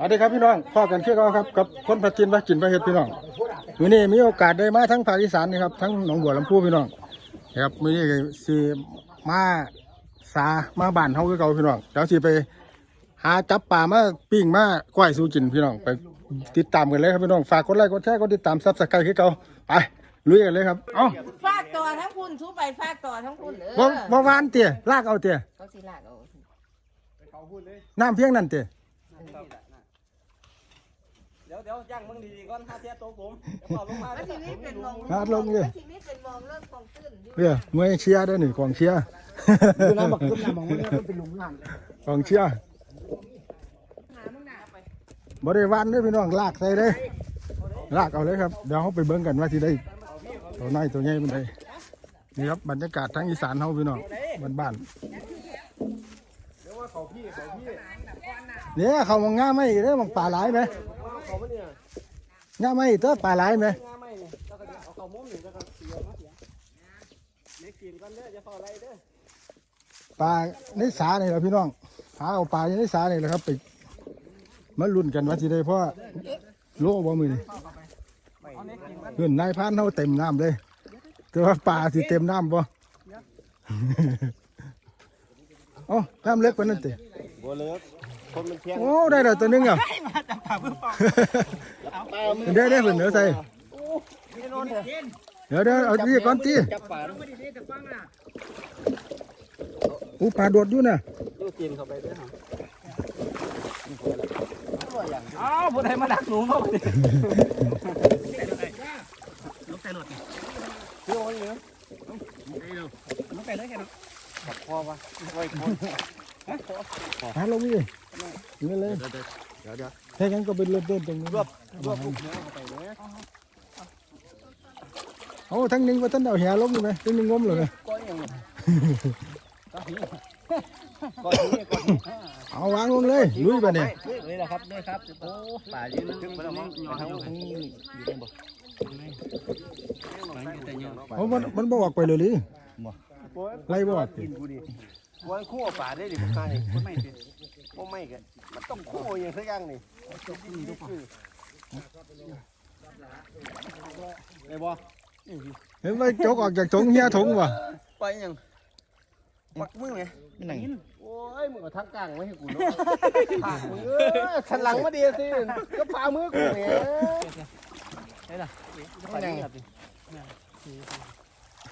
สวัสดีครับพี่น้องพ่อกันเชื่อเขาครับกับคนพักกินพักกินพักเห็ดพี่น้องมื้อนี้มีโอกาสได้มาทั้งภาคอีสานนี่ครับทั้งหนองบัวลำพูพี่น้องนะครับมื้อนี้ก็สิมาสามาบ้านเฮาคือเก่าพี่น้องเดี๋ยวสิไปหาจับปลามาปิ้งมาก้อยสู้กินพี่น้องไปติดตามกันเลยครับพี่น้องฝากกดไลค์กดแชร์กดติดตามซับสไครต์คือเก่าไปลุยกันเลยครับเอ้าฟากต่อทั้งคุณทุบไปฟากต่อทั้งคุณเออบ่บ่หวานเตี้ยลากเอาเตี้ยเขาสิลากเอาน้ำเพียงนั่นเตี้ย เดี๋ ยวเดี๋ยวย่างมึงดีๆก่อนถ้าเทียโต๊ะผมเดี๋ยวพอลงมาว่าชีวิตเป็นมองหาลงเลยว่าชีวิตเป็นมองเริ่มของขึ้นอยู่เพื่อมวยเชียร์เด้อนี่กองเชียร์คือน้ำบักขึ้นน้ำมองมันเป็นหลุมน้ำกองเชียร์บ่ได้หวานเด้อพี่น้องลากใส่เลยลากเอาเลยครับเดี๋ยวเขาไปเบิ่งกันว่าที่ได้ตัวน้อยตัวใหญ่มันได้นี่ครับบรรยากาศทางอีสานเฮาพี่น้องบ้านๆเนี่ยเขามองง่าไม่เด้อมองปลาหลายไหม ง่าไม่เด้อปลาหลายไหมงาไม่เนี่ยแล้วก็เอาเข้ามุมนี่แล้วก็เสียมาเสียเล็กกินกันเด้อจะพออะไรเด้อปลาในสาเนี่แหละพี่น้องหาเอาปลาในสาเนี่แหละครับไปมาลุ้นกันว่าทีได้เพราะโลบ่มือนี่เพื่อนนายพานเฮาเต็มน้ำเลยแต่ว่าปลาสิเต็มน้ำบ่เอ๋อน้ำเล็กกว่านั้นติบัวเลิกคนมันเพียงโอ้ได้แล้วตัวนึงอะ เดี๋ยวเดี๋ยวเพิ่นเดี๋ยวใส่เดี๋ยวเดี๋ยวเอาดีก่อนตีจับปลาอู้ปลาโดดอยู่น่ะดูกินเข้าไปเด้ออ้าวผู้ใดมาดักหนูมาดิลูกใส่รถนี่พี่โอ้ยเนาะลูกใส่เลยแกเนาะพอปะไว้คนหาลงนี่นี่เลยเดี๋ยวเดี๋ยวแค่นั้นก็เป็นเริ่มต้นตรงนี้รวบรวบลูกเนื้อเข้าไปเลยโอ้ทั้งนึงว่าท่านเอาแหลงอยู่ไหมทั้งนึงงมเลยไหมก้อนอย่างก้อนนี้ก้อนนี้ก้อนนี้เอาวางลงเลยลุยไปเนี่ยนี่แหละครับนี่ครับโอ้ป่ายืนนึงขึ้นมาแล้วมั้งย้อนอยู่อยู่ตรงบ่เอามันมันบออกไปเลยหรือไล่บออกสิวันคู่ป่าได้ดิมันใครไม่ดิ ว่าไม่กันมันต้องคู่อย่างสักอย่างนี่ไอ้บ่เห็นไหมจกออกจากถงเฮียถงวะไปยังปักมึงไงไม่ไหนโอ้ยมึงก็ทั้งกลางไว้ให้กูเนาะผากมึงเอ้ยขันหลังมาดีสิก็พามือกูเนี่ยไอ้ล่ะไปยัง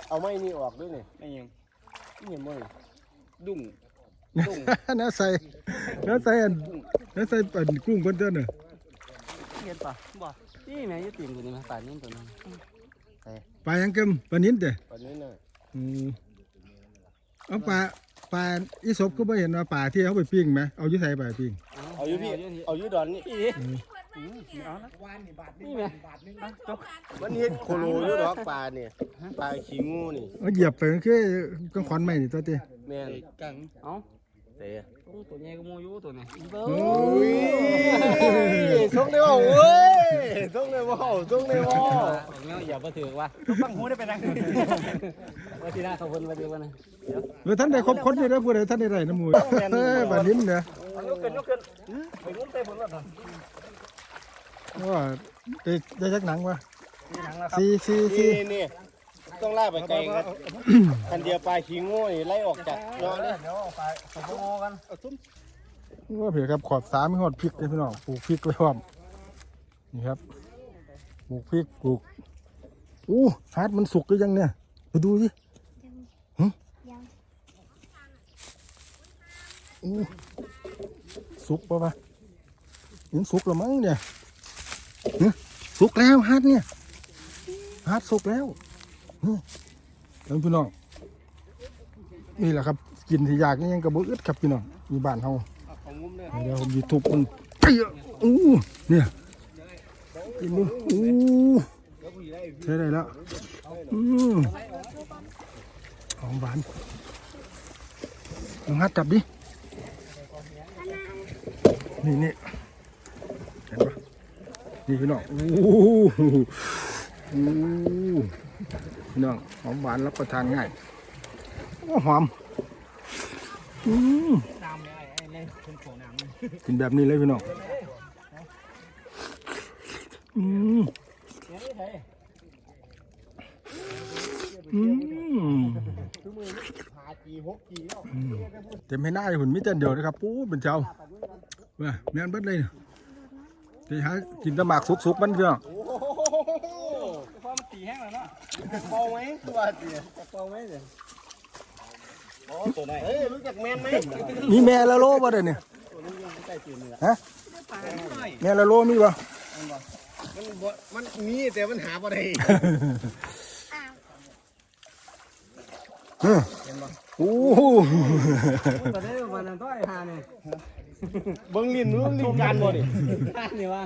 เอาไม่นี่ออกด้วยนี่ไม่ยังนี่มึงดุ้งดุ้ง น่าใส่น่าใส่อันน่าใส่อันกุ้งเพิ่นเด้อน่ะเห็นปะบ่นี่แม่ยึดตีนกูนี่มาป่านนี้ตัวนั้นปลายังเกิมปลานิ้นเด้ป่านนี้น่ะอืมเอาปลาปลาอีศพก็ไม่เห็นว่าปลาที่เขาไปปิ้งไหมเอาอยู่ใส่ปลาปิ้งเอาอยู่พี่เอาอยู่ดอนนี่นี่ไงมันเฮ็ดโคโลอยู่ดอกปลาเนี่ยปลาขี้งูนี่เอาเหยียบไปมันคือกังขวัญใหม่นี่ตัวเต้แม่นกังเอ้า เตะโอ้ตัวใหญ่ก็โมยุตัวนี้โอ้อุ้ยยส่งได้บ่เว้ยส่งได้บ่ส่งได้บ่เงี้ยอย่าไปถือว่าฟังหูได้เป็นไงว่าที่หน้าเขาคนมาดูกันนะเออท่านได้ครบคนนี่แล้วผู้ใดท่านได้ไรน้ำมูเออปลานิ้นเนี่ยยกขึ้นยกขึ้นไปงุ้มเตะบนรถว่าได้ได้จักหนังวะสี่สี่สี่นี่นี่ ต้องล่าไปไกลกันคันเดียวปลาขี้งูนี่ไล่ออกจากเนาะนี่เดี๋ยวออกไปสมโมกันว่าเผื่อครับขอบสามมีหอดพริกเลยพี่น้องปลูกพริกไว้พร้อมนี่ครับปลูกพริกปลูกอู้ฮาร์ดมันสุกหรือยังเนี่ยไปดูสิหึอู้สุกปะปะยังสุกแล้วมั้งเนี่ยหึสุกแล้วฮาร์ดเนี่ยฮาร์ดสุกแล้ว นี่เดี๋ยวพี่น้องนี่แหละครับกินที่อยากนี่ยังกระบุอึดครับพี่น้องมีบ้านเฮาของงุ้มเดี๋ยวผมยูทูบมันเปี้ยอู้เนี่ยกินดูอู้ใช่ได้แล้วอืมหอมหวานลองหัดจับดินี่นี่เห็นปะนี่พี่น้องอู้อู้ พี่น้องหอมหวานรับประทานง่ายโอ้หอมอืมกินแบบนี้เลยพี่น้องอืมอืมเต็มให้หน้าหุ่นมิเตนเดียวนะครับปูเป็นเจ้าว่าแม่นเบิดเลยที่หากินตะหมากสุกๆมันเพื่อนความตีแห้งแล้เนาะ เป่าไหมคือว่าจีเป่าไหมเดี๋ยวโอ้ตัวไหนเฮ้ยรู้จักแมนไหมมีแม่ละโลบ่ได้เนี่ยฮะแม่ละโลมีบ่ มันบ่มันมีแต่มันหาบ่ได้เออโอ้โหตัวนี้มันนั่นตัวไอ้ห่านี่เบิ่งลิ้นรู้ลิ้นการบ่ดิห่านี่วะ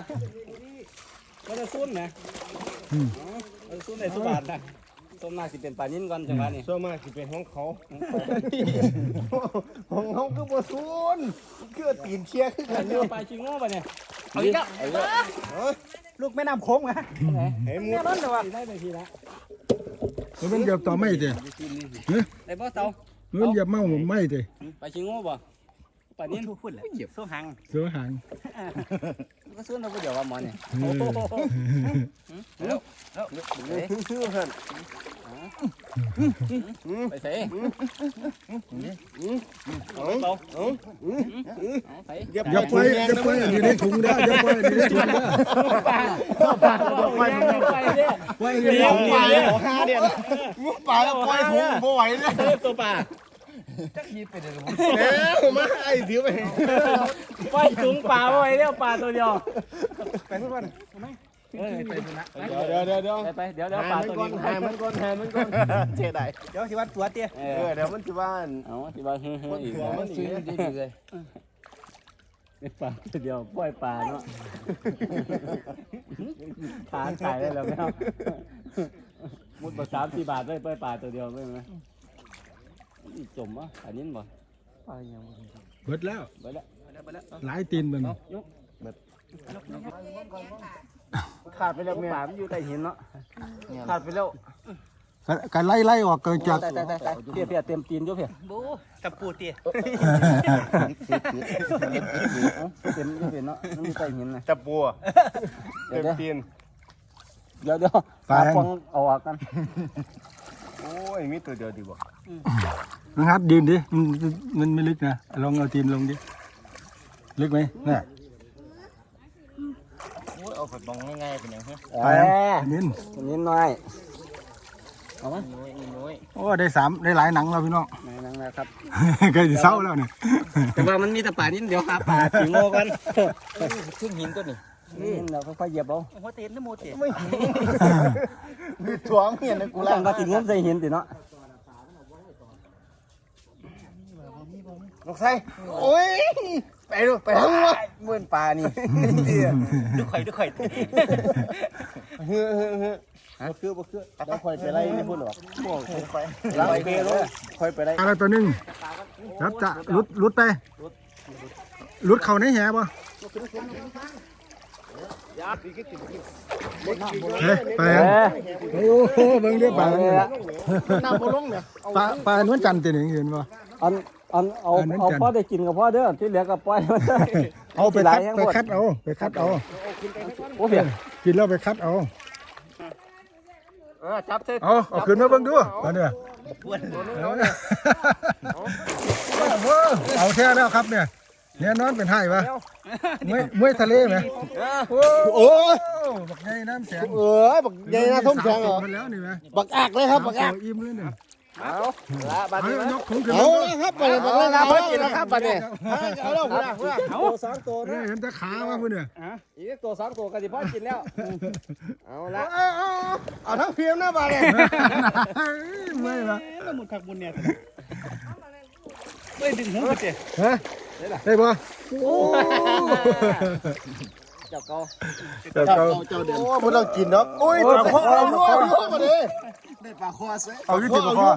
ก็จะซุ่นนะก็จะซุ่นในสุบานนะส้มน่าสิเป็นปลานิ่นก่อนจังหวะนี้ส่วนมากสิเป็นของเขา ของเขาคือบ่ซูนคือตีนเชียคือกันอเดี๋ยู่ยวปลาชิงโง่ป่ะเนี่ยเอาอีกแล้วลูกแม่น้ำโค้งนะเฮ้ยมูแน่นอนเลยว่ะได้ไปทีละมันเป็นเหยียบต่อไม้เด้ไอ้บ่เต่ามันเหยียบเมาไม้เด้ปลาชิงโง่ป่ะ ปลานิ่นพูดเลยเหยียบโซ่หางเสือหาง ก็ซุ่นเราก็เดี๋ยวว่าหมอเนี่ยเออแล้วแล้วซื่อๆหั่นไปใส่เอาเต่าเอาเอาใส่อย่าอย่าปล่อยอย่าปล่อยอันนี้ในถุงเด้ออย่าปล่อยอันนี้ในถุงเด้อปลาปลาปลาไปเนี่ย ปล่อยอันนี้ในเลี้ยงถุงปลาเด้แล้อวหาเดือนงูปลาแล้วปล่อยถุงบ่ไหวเลยตัวปลา แล้วมาไอ้ถือไปปล่อยถุงปลาไว้เรียกปลาตัวเดียวไปทุกวันเออไปดูนะเดี๋ยวเดี๋ยวเดี๋ยวไปไปเดี๋ยวเดี๋ยวปหาลามันตัวก่อนนี้หามันก่อนหามันก่อนเจ๊ได้เดี๋ยวสิวัดตัวเตี้ยเอเอออเดี๋ยวมันจะว่าเอาที่ว่าเฮ้ยอีกมันซื้อดีเลยปลาตัวเดียวปล่อยปลาเนาะปลาตายได้แล้วแม่มุดบาสามสี่บาทได้ปล่อยปลาตัวเดียวไม่ไหม จมวะอันนี้บ่ปลายังเบิดแล้วไปแล้วหลายตีนมันยกขาดไปแล้วปแม่ลามันอยู่ใต้หินเนาะขาดไปแล้วการไล่ไล่ออกเกิดจากแต่แต่แต่เพี้ยเพี้ยเต็มตีนอยู่เพี้ยบูตะปูเตี้ยเต็มอยู่เพี้ยเนาะมันอยู่ใต้หินนะตะปัวเดี๋เต็ยวมตีนเดี๋ยวเดี๋ยวปลาปองเอาออกกันโอ้ยมีตัวเดียวดีบ่นะครับยืนดิมันมันไม่ลึกนะลองเอาตีนลงดิลึกไหมน่ะโอ้ยเอาผัดบองง่ายๆเป็นยังฮะไปอันนินนิดหน่อยเอาไหมน้อยน้อยโอ้ได้สามได้หลายหนังแล้วพี่น้องในนังนะครับเคยสิเศร้าแล้วเนี่ยแต่ว่ามันมีแต่ป่านิดเดียวหาป่าสีโง่กันขึ้นหินตัวนี้ นี่เราค่อยๆเหยียบเอาหัวเตี้ยนน้ำมูเตี้ยไม่มีถ่วงเห็นนะกูกูละสั่งก็สิงมใส่หินติเนาะลูกไส้โอ้ย ไปดูไปทั้งวะเมื่อนป่านี่ดูข่อยดูข่อยเฮ้อเฮ้อเฮ้อบ่คือบ่คือแล้วคอยไปไล่ไม่พูดหรอกไปหลังไปเลยค่อยไปได้อะไรตัวหนึงครับจะลุดลุดไปลุดเข่าในแหบ่เฮ้ยไปยังโอ้โหเบิ่งเรียบปลาแล้วเนี่ยน้ำบ่ลงเนี่ยปลาปลานวลจันทร์ตัวนี้เห็นบ่อันอันเอาอันนั้นเอาจันพ่อได้กินกับพ่อเด้อที่เหลือก็ปล่อยมันเอาไปคัดไปคัดเอาไปคัดเอาโอ้เพียกินแล้วไปคัดเอาเออจับเสร็จเอาเอาขึ้นมาเบิ่งดูอันเนี้ยเอาเนี่ยเอาแท้แล้วครับเนี่ย เนี่ยนอนเป็นไห้ปะมวยมวยทะเลไหมโอ้โอ้ยบักใหญ่น้ำแสงเอ้ยบักใหญ่นะทุ่มแสงเหรอมันแล้วนี่ไหมบักอักเลยครับบักอักเอาอิ่มเลยเนี่ยเอาละบัดเอานี้ยกถุงขึ้นเอามาละครับไปเลยบักเลยครับไปกินแล้วครับบัดนี้เอาแล้วคุณอะคุณอะเอาสองตัวเฮ้ยเห็นแต่ขาว่าคุณเนี่ยอีกตัวสองตัวก็สิพ่อกินแล้วเอาละเอาเอาเอาทั้งเพียมหน้าบัดเลยเมื่อยปะแล้วมุนขักมุนเนี่ยไม่ดึงหูเตี้ยฮะ ได้ปะโอ้เจ้าเก่าเจ้าเก่าโอ้ไม่ต้องกินเนาะโอ้ยปลาคอเอาล้วเอาล้วมาดิเอาอยู่ที่ปะคอ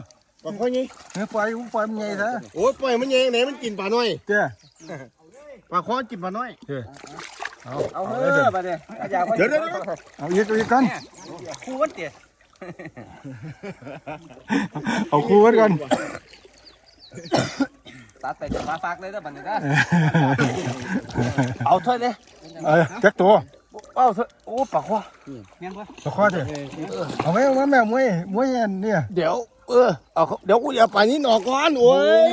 ปลาคอนี่เฮ้ยปล่อยอุ้งปล่อยมันใหญ่ซะโอ้ยปล่อยมันยังไหนมันกินปลาน้อยเจ้าปลาคอกินปลาน้อยเจ้าเอาเอาเอาเฮ้เลยเด้ออบัดนี้อย่าพ่อเดี๋ยวเดี๋ยวเดี๋ยวเอาอีกเอาอีกกันคู่วันเตี้ยเอาคู่กันก่อน ตัดไปจะมาฝากเลยเด้อบัดนี้นะเอาถ้วยเลยเออจักตัวอ้าวโอ้ปากว่าตะข้อเถอะเอาไว้เอาไว้แม่มวยมวยอันเนี่ยเดี๋ยวเออเอาเดี๋ยวกูจะไปนี่หนอก่อนโอ้ย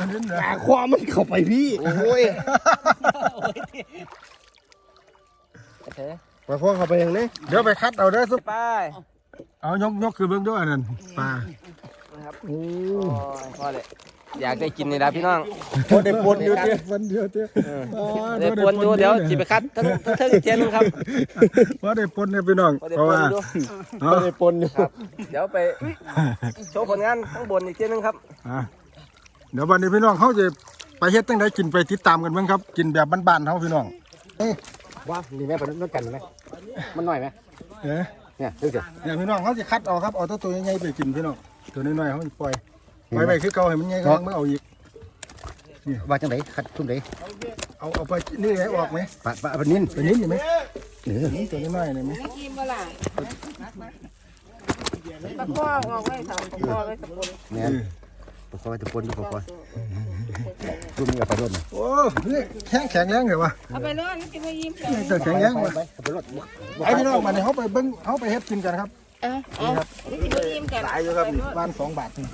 อันนี้เหรอปากความมันเข้าไปพี่โอ้ยปากความเข้าไปยังไงเดี๋ยวไปคัดเอาเด้อสุดไปเอายกยกคือเบิ่งด้วยอันนั้นปลาโอ้พอเลย อยากได้กินนี่นะพี่น้องพอได้ปนอยู่เตี้ยวันเดียวเตี้ยได้ปนอยู่เดี๋ยวสิไปคัดทั้งทั้งอีกเทียนึงครับพอได้ปนเนี่ยพี่น้องพอได้เพราะปนว่าอยู่เนาะได้ปนอยู่เดี๋ยวไปโชว์ผลงานข้างบนอีกเทียนึงครับอะเดี๋ยววันนี้พี่น้องเขาจะไปเฮ็ดจังไดกินไปติดตามกันเบ้างครับ กินแบบบ้านๆเขาพี่น้องว่านี่แม่เป็นน้ำกันไหมมันหน่อยไหมเอ๊ะเนี่ยดูสิเนี่ยพี่น้องเขาจะคัดเอาครับเอาตัวตัวใหญ่ๆไปกินพี่น้องตัวน้อยๆเขาสิปล่อย ปล่อยไปคือเก่าให้มันใหญ่ก็ยังไม่เอาอีก ว่าจังไหนขัดทุ่มไหนเอาเอาไปนี่ให้ออกไหมปะปะปะนินไปนิดหนึ่งไหมเออนี่ตัวน้อยๆนี่ไหมไม่กินเมื่อไหร่ตะข้อออกไว้สามตะข้อไว้สักคนเนี่ยปะคอยตะปนอยู่ปะคอยรุ่มกับปลาร่มโอ้นี่แข็งแข็งแรงเหรอวะเอาไปเลยนี่กินไม่ยิ้มเลยนี่จะแข็งแรงวะไปปลาร่มไอพี่น้องมาเนี่ยเขาไปเบิ้งเขาไปเฮ็ดกินกันครับ เอาเอานี่กินไม่ยิ้มกันตายอยู่ครับบ้านสองบาทนี่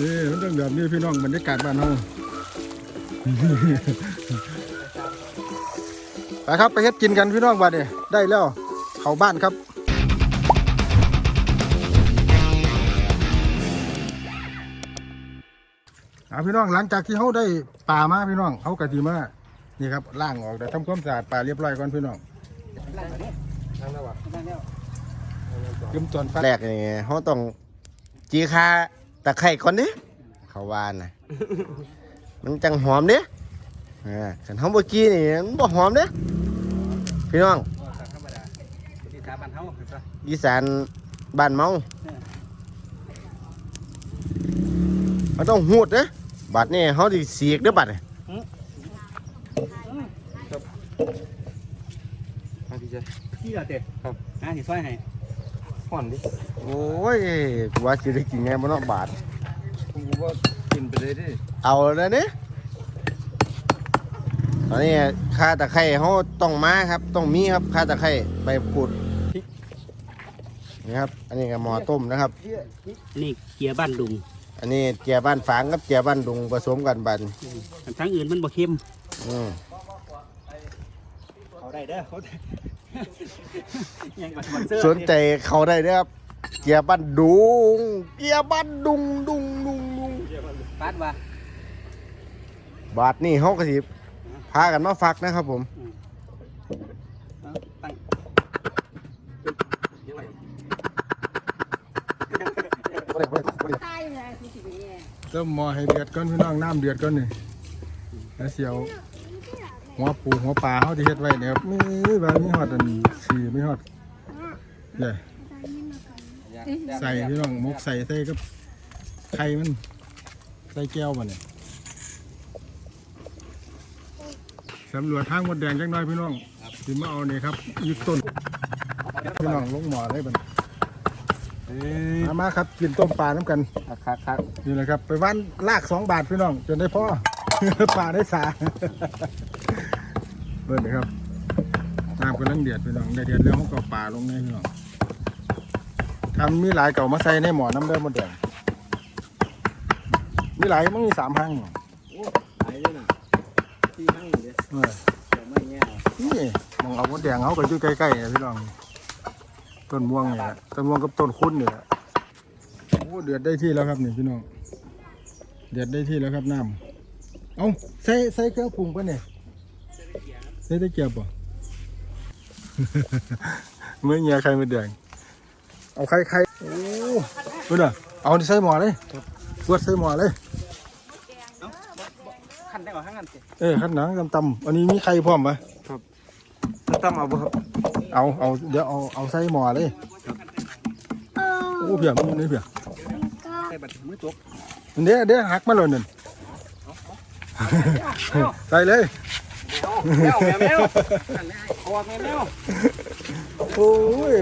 นี่มันต้องแบบนี้พี่น้องบรรยากาศบ้านเฮาไปครับไปเฮ็ดกินกันพี่น้องบ้านนี่ได้แล้วเข้าบ้านครับเอาพี่น้องหลังจากที่เขาได้ปลามาพี่น้องเขากะทิมานี่ครับล่างออกแต่ทำความสะอาดปลาเรียบร้อยก่อนพี่น้องยืมตอนฟัดแรกนี่เขาต้องจีคา ตะไคร่ก่อนดิเขาว่านะมันจังหอมเด้อ่าขันเขาบ่จีนี่มันบ่หอมเด้พี่น้องอีสานบ้านเมามันต้องหูดเด้บัดนี่เขาดิเสียกเด้อบัดนี่ที่ละเด็ดครับอ่าสิซอยให้ ห่อนดิโอ้ยกูว่าสิได้กินไงบ่เนาะบาท ผมว่ากินไปเลยดิเอาแล้วเนี่ยตอนนี้ค่าตะไคร้เขาต้องมาครับ ต้องมีครับค่าตะไคร้ใบกุดพริกนี่ครับ อันนี้ก็หม้อต้มนะครับ นี่เกียร์บ้านดุงอันนี้เจียบ้านฝางกับเจียบ้านดุงผสมกันบันอันทั้งอื่นมันบ่เค็มอืมเขาได้เด้อเขา ยังบันเซอร์สนใจเขาได้เด้อครับเจียบ้านดุงเจียบ้านดุงดุงดุงดุงปาดว่าบาทนี่เขาก็สิพากันมาฟักนะครับผมเอาตั้งใช่เลยคือสิบเอ็ดเริ่มหมอให้เดือดก่อนพี่น้องน้ำเดือดก่อนนี่แล้วเสียว หัวปูหัวปลาเขาที่เฮ็ดไว้เนี่ยครับมีบางมีฮอดอันสีมีฮอดเนี่ยใส่พี่น้องหมกใส่ใส่กับไข่มันใส่แก้วมาเนี่ยสำรวจทางมดแดงจังน้อยพี่น้องสิมาเอาเนี่ยครับยึดต้นพี่น้องลงหมอได้บัดมามาครับกินต้มปลาน้ำกันคักคักนี่นะครับ ไปวันลากสองบาทพี่น้องจนได้พ่อป่าได้สา เบิ่นนะครับน้ำกำลังเดือดพี่น้องได้เดือดแล้วเขาก็ป่าลงนี่พี่น้องทำมีหลายเก่ามาใส่ในหมอน้ำเด้อหมดแดงมีหลายมันมีสามพังไปเลยนะที่ทั้งอื่เด้อเออเดี๋ยวไม่แง่นี่มองเอาหมดแดงเขาก็อยู่ใกล้ๆนี่ยพี่น้องต้นม่วงเนี่ยแหละต้นม่วงกับต้นคุ้นเนี่ยแหละโอ้เดือดได้ที่แล้วครับนี่พี่น้อง เดือดได้ที่แล้วครับน้ำเอาใส่ใส่เครื่องปรุงปะเนี่ย ใส่ตะเกียบป่ะเมื่อเงี้ยใครมาแดงเอาไข่ไข่โอ้ดูน่ะเอาใส่หม้อเลยกวดใส่หม้อเลยขันได้กว่าข้างนั้นสิเออขันหนังตำๆอันนี้มีไข่พร้อมปะตั้มเอาบ่ครับเอาเอาเดี๋ยวเอาเอาใส่หม้อเลยโอ้เพียมันนี่เพียใส่บัตรมือจกเดี๋ยวเดี๋ยวหักมาเลยหนั่นใส่เลย แมวแมวแมวขอดแมวแมวโอ้ย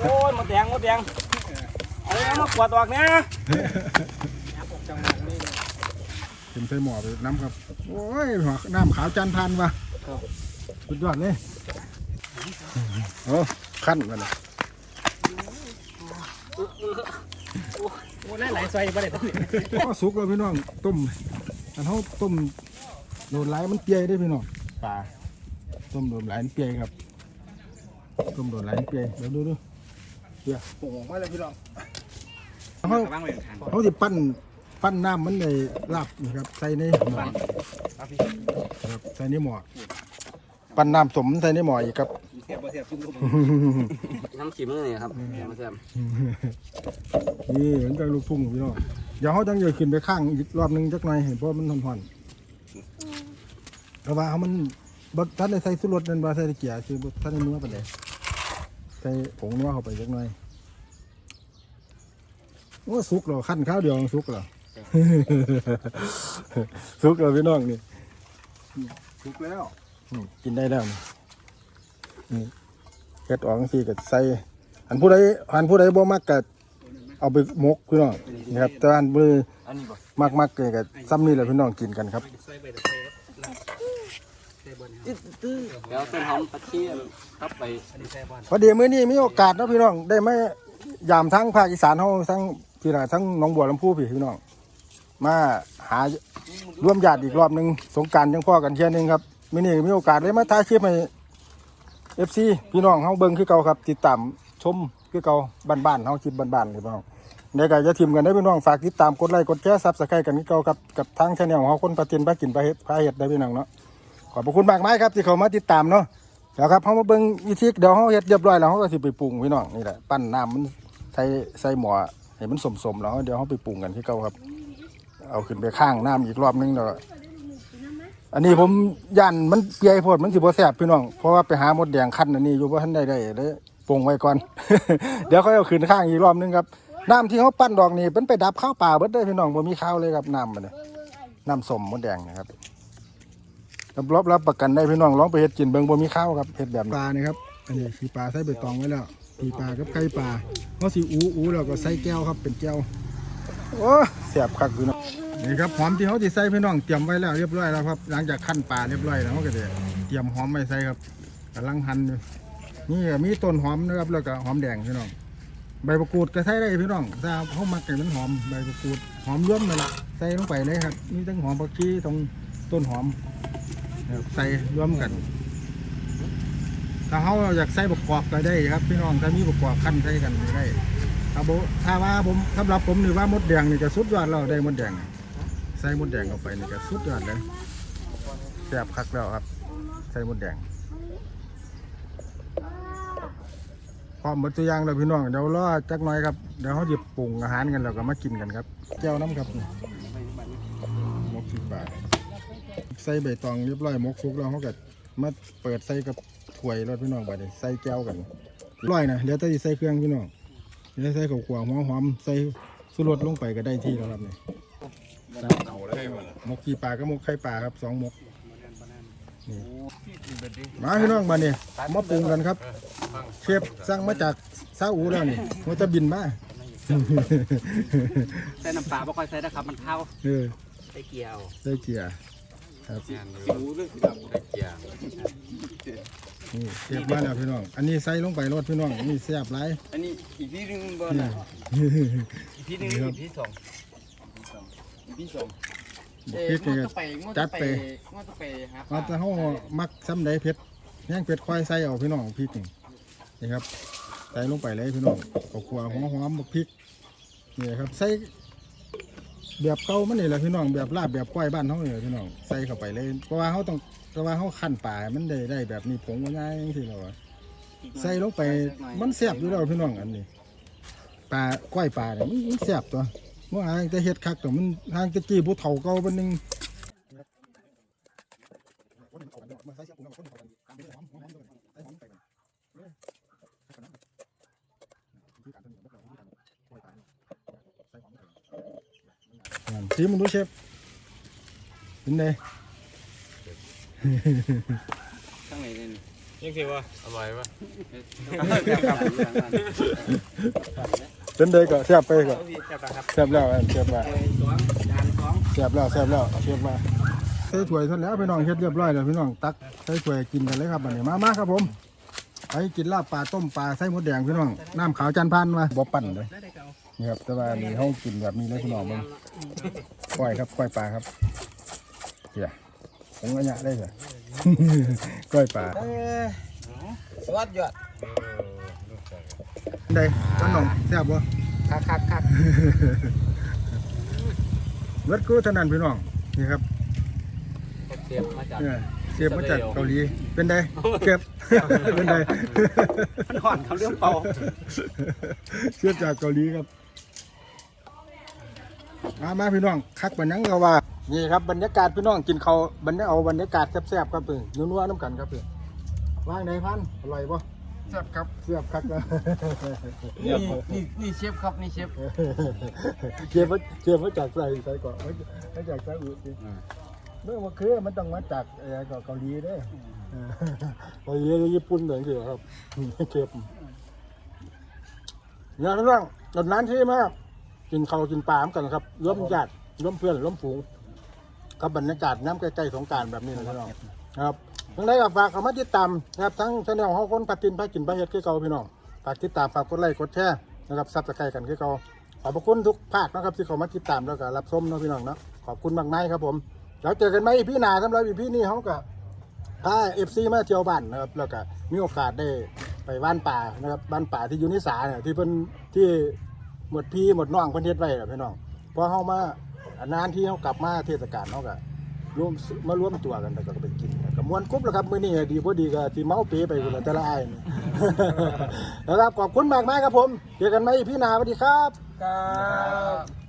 โอ้ยหมดแดงหมดแดงเอาเลยมากวาดออกเนี่ยเป็นใส่หม้อไปน้ำครับ โอ้ยหัวน้ำขาวจานพันวะสุดยอดเลยโอ้ขั้นกันเลยโอ้ยไหลใส่บ่ได้ก็สุกแล้วพี่น้องต้มอันเขาต้ม โดนไหลายมันเปียได้พี่น้องปลาต้มโดนไหลายมันเปียครับต้มโดนไหลายมันเปียเดี๋ยวดูดูเปียโป่งออกมาเลยพี่น้องเขาวางไว้ข้างเขาจะปั้นปั้นน้ำมันในลาบนี่ครับใส่ในหม้อครับใส่ในหม้อปั้นน้ำสมใส่ในหม้ออีกครับเสียบบ่เสียบซุ่มน้ำขิมนี่ครับมาแซมนี่เห็นจังลูกทุ่งพี่น้องเดี๋ยวเขาจังจะขึ้นไปข้างอีกรอบหนึงจักหน่อยเห็นเพราะมันห่อน ๆแต่ว่าเขามันบดท่านได้ใส่สุรสนั่นว่าใส่ตะเกียบคือบดท่านได้เนื้อไปเลยใส่ผงนัวเข้าไปจักหน่อยโอ้สุกเหรอขั้นข้าวเดียวสุกเหรอสุกเหรอพี่น้องนี่สุกแล้วอืมกินได้แล้วนี่นี่เฮ็ดออกสิกับใส่อันผู้ใดอันผู้ใดบ่มักก็เอาไปหมกพี่น้องนี่ครับแต่อันผู้ใดอันนี้บ่มักมักๆก็ซ้ำนี่แหละพี่น้องกินกันครับ แล้วต้นหอมตะเคียนครับไปพอดีมื้อนี้มีโอกาสเนาะพี่น้องได้มายามทั้งภาคอีสานเฮาทั้งพี่น้องทั้งหนองบัวลำพูพี่พี่น้อง มาหาร่วมญาติอีกรอบหนึ่งสงกรารยังพ่อกันเที่ยหนึงครับมื้อนี้มีโอกาสเลยมาถ่ายคลิปให้ FC พี่น้องเฮาเบิ่งคือเก่าครับ ติดตามชมคือเก่าบ้านๆเฮาคลิปบ้านๆนี่พี่น้องในการจะทีมกันได้พี่น้องฝากติดตามกดไลค์กดแชร์ Subscribe กันคือเก่าครับกับทางช anel ของเฮาคนปลาจินปลากินปลาเฮ็ดปลาเฮ็ดได้พี่น้องเนาะ ขอบพระคุณมากมายครับที่เขามาติดตามเนาะเดี๋ยวครับเขามาเบิ่งวิธีเดี๋ยวเขาเฮ็ดเรียบร้อยแล้วเขาก็สิไปปรุงพี่น้องนี่แหละปั้นน้ำมันใส่ใส่หม้อให้มันสมๆแล้วเดี๋ยวเขาไปปรุงกันที่เก่าครับ เอาขึ้นไปข้างน้ำอีกรอบนึงแล้วอันนี้ผมย่านมันเปียโพดมันสิบ่แซ่บพี่น้องเพราะว่าไปหามดแดงคั้นอันนี้อยู่บ่ทันได้ได้เลยปรุงไว้ก่อน เดี๋ยวเขาเอาขึ้นข้างอีกรอบนึงครับน้ำที่เขาปั้นดอกนี่เป็นไปดับข้าวป่าเบิดได้พี่น้องบ่มีข้าวเลยครับน้ำมันน้ำสมมดแดงนะครับ รับรับรับประกันได้พี่น้องลองไปเฮ็ดกินเบิ่งบ่มีข้าวครับเฮ็ดแบบปลานี่ครับอันนี้คือปลาใส่ใบตองไว้แล้วปีปลากับไก่ปลาเฮาสิอูอูแล้วก็ใส่แก้วครับเป็นแก้วโอ้แซ่บคักพี่น้องนี่ครับหอมที่เฮาสิใส่พี่น้องเตรียมไว้แล้วเรียบร้อยแล้วครับ หลังจากคั่นปลาเรียบร้อยแล้วเฮาก็จะเตรียมหอมไว้ใส่ครับกำลังหั่นอยู่นี่ก็มีต้นหอมนะครับแล้วก็หอมแดงพี่น้องใบมะกรูดก็ใส่ได้พี่น้องถ้าเฮามักให้มันหอมใบมะกรูดหอมรวมนั่นล่ะใส่ลงไปเลยครับมีทั้งหอมผักชีตรงต้นหอมครับ ใส่ร่วมกัน ถ้าเขาอยากใส่ประกอบก็ได้ครับ พี่น้องถ้ามีประกอบขั้นใส่กันก็ได้ถ้าบถ้าว่าผมสำหรับผมนี่ว่ามดแดงนี่ก็สุดยอดแล้วได้มดแดง ใส่มดแดงเข้าไปนี่ก็สุดยอดเลยแซ่บคักแล้วครับ ใส่มดแดงพร้อมหมดตัวอย่างแล้วพี่น้องเดี๋ยวรอจักหน่อยครับเดี๋ยวเขาจะปรุงอาหารกันแล้วก็มากินกันครับแก้วน้ำครับหมกสิบบาท ใส่ใบตองเรียบร้อยหมกสุกแล้วเขาก็มาเปิดใส่กับถ้วยรถพี่น้องไปเลยใส่แก้วกันร้อยนะเดี๋ยวจะใส่เครื่องพี่น้องเดี๋ยวใส่ข้าวคั่วหัวหอมใส่สุรสลงไปก็ได้ที่แล้วครับนี่หมกขี้ปลาก็มกไข่ปลาครับสองหมกนี่มาพี่น้องมาเนี่ยมาปรุงกันครับเชฟสั่งมาจากซาอุแล้วนี่มันจะบินมาใส่น้ำปลาบ่ค่อยใส่นะครับมันเข้าเออใส่เกี๊ยวใส่เกียร์ ครับรู้เรื่องกับตะเกียบนี่เชฟมาแล้วพี่น้อง อันนี้ใส่ลงไปรสพี่น้องนี่แซ่บหลายอันนี้อีกที่หนึงบ่นี่น่ะอีกที่หนึงอีกที่สองอีกที่สองพริกนี่ก็จัดไปงอจะไปหาปเอาลาแต่เฮามักซ้ำใดเผ็ดย่างเผ็ดควายใส่เอาพี่น้องพริกนี่นี่ครับใส่ลงไปเลยพี่น้องข้าวคั่วหอมหอมบักพริกนี่ครับใส่ แบบเก่ามันนี่แหละพี่น้องแบบลาบแบบก้อยบ้านเฮาเนี่แหละพี่น้องใส่เข้าไปเลย เพราะว่าเฮาต้องเพราะว่าเฮาคั่นปลามันได้ได้แบบนี้ผงง่ายๆจังซี่แล้วอะใส่ลงไปมันแซ่บอยู่แล้วพี่น้องอันนี้ปลาก้อยปลาเนี่ยมันแซ่บตัวว่าหางจะเฮ็ดคักตัวมันหางจะจี้ผู้เฒ่าเก่าบันนึง ชิมมันดูเชฟเป็นไงข้างในนี่ยังสิวะอร่อยปะเป็นไงก็แซ่บไปก็แซ่บแล้วอันแซ่บมาสองจานสองแซ่บแล้วแซ่บแล้วเชฟมาใส่ถ้วยท่านแล้วพี่น้องเฮ็ดเรียบร้อยแล้วพี่น้องตักใส่ถ้วยกินกันเลยครับบัดนี้มามาครับผมไปกินลาบปลาต้มปลาใส่มดแดงพี่น้องน้ำขาวจานพันมาบ่ปั่นเลย นี่ครับแต่ว่านี่เฮากินแบบนี้เลยพี่น้องมึงก้อยครับก้อยปลาครับเดี๋ยวผมก็ยะได้เหรอก้อยปลาสวัสดียอดได้ท่านน้องแซ่บบ่คักคักคักเบิดกูเท่านั้นพี่น้องนี่ครับเสียบมาจากเออเสียบมาจากเกาหลีเป็นไดเก็บเป็นไดมันห่อนเขาเรื่องเป่าเสียบจากเกาหลีครับ มามาพี่น้องคักบันยังก็ว่า นี่ครับบรรยากาศพี่น้องกินเขาวบรรยากาศเอาบรรยากาศแซ่บๆครับเพื่อนนัวๆน้ำกันครับเพื่อนว่างไหนพันอร่อยปะแซ่บครับแซ่บคักนะนี่นี่นี่เชฟครับนี่เชฟเชียบมาเชียบมาจากใส่ใส่ก่อนมามาจากซาอุสิเมื่อมาคือมันต้องมาจากเอ่อเกาหลีเด้อเออเกาหลีญี่ปุ่นเหมือนกันครับเก็บอย่างนั้นบ้างตอนนั้นที่มาก กินข้าวกินปลาเหมือนกันครับร่วมญาติร่วมเพื่อนร่วมฝูงกับบรรยากาศน้ำใกล้ๆสงกรารแบบนี้นะครับครับทั้งนี้ก็ฝากเข้ามาติดตามนะครับทั้งช่องของคนปฏินพากินพาเฮ็ดคือเก่าพี่น้องฝากติดตามฝากกดไลค์กดแชร์นะครับซับสไครต์กันคือเก่าขอบพระคุณทุกภาคนะครับที่เข้ามาติดตามแล้วก็รับชมเนาะพี่น้องเนาะขอบคุณมากมายครับผมแล้วเจอกันไหมอีพี่นาสำหรับอีพี่นี่เขาก็พาเอฟซีมาเที่ยวบ้านนะครับแล้วก็มีโอกาสได้ไปบ้านป่านะครับบ้านป่าที่อยูนิสาเนี่ยที่เพิ่นที่ หมดพี่หมดน้องเพิ่นเฮ็ดไว้อะพี่น้องพอเฮามาอันนานที่เฮากลับมาเทศกาลเฮาก็รวมมาร่วมตัวกันแล้วก็ไปกินก็ม่วนกรุ๊บแล้วครับมื้อนี้ดีบ่ดีก็ที่เมาเปไปพุ่นละแต่ละอ้ายนี่ นะครับขอบคุณมากมากครับผมเจอกันไหม่พี่นาสวัสดีครับ ครับ